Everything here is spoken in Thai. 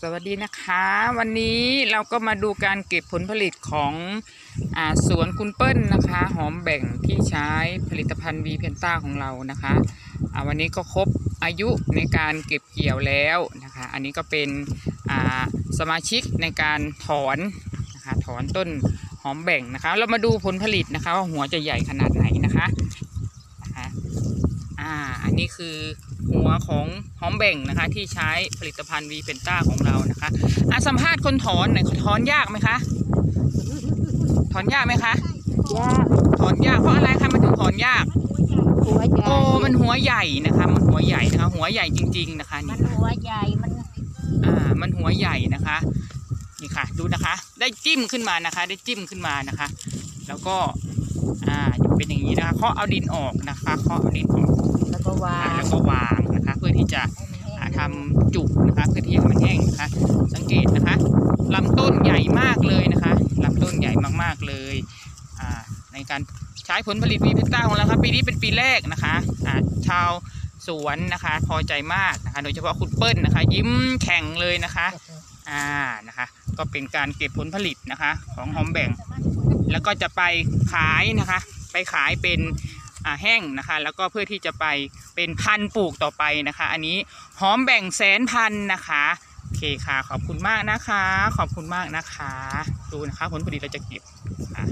สวัสดีนะคะ วันนี้เราก็มาดูการเก็บผลผลิตของอสวนคุณเปิ้ลนะคะ หอมแบ่งที่ใช้ผลิตภัณฑ์วีเพนต้าของเรานะคะวันนี้ก็ครบอายุในการเก็บเกี่ยวแล้วนะคะ อันนี้ก็เป็นสมาชิกในการถอนนะคะถอนต้นหอมแบ่งนะคะ เรามาดูผลผลิตนะคะว่าหัวจะใหญ่ขนาดไหนนะคะ อ่า อันนี้คือหัวของหอมแบ่งนะคะ ที่ใช้ผลิตภัณฑ์วีเพนต้าของเรานะคะอะสัมภาษณ์คนถอนหน่อยถอนยากไหมคะ ถอนยากไหมคะ ยาก ถอนยากเพราะอะไรคะมันถึงถอนยาก หัวใหญ่ โอ้ มันหัวใหญ่นะคะ มันหัวใหญ่นะคะ หัวใหญ่จริง ๆนะคะมันี่นหัวใหญ่ มันอ่า มันหัวใหญ่นะคะ นี่ค่ะ ดูนะคะ ได้จิ้มขึ้นมานะคะ ได้จิ้มขึ้นมานะคะ แล้วก็ อ่า เป็นอย่างนี้นะคะ เคาะเอาดินออกนะคะ เคาะเอาดินออก เพื่อที่จะให้มันแห้งนะคะ สังเกตนะคะลำต้นใหญ่มากเลยนะคะลำต้นใหญ่มากๆเลยอ่าในการใช้ผลผลิตวีพิต้าของเราครับปีนี้เป็นปีแรกนะคะอ่าชาวสวนนะคะพอใจมากนะคะโดยเฉพาะคุณเปิ้ลนะคะ ยิ้มแข่งเลยนะคะอ่านะคะ ก็เป็นการเก็บผลผลิตนะคะ ของหอมแบ่ง แล้วก็จะไปขายนะคะ ไปขายเป็น แห้งนะคะ แล้วก็เพื่อที่จะไปเป็นพันปลูกต่อไปนะคะ อันนี้หอมแบ่งแสนพันนะคะโอเคค่ะ ขอบคุณมากนะคะ ขอบคุณมากนะคะ ดูนะคะผลผลิตเราจะเก็บค่ะ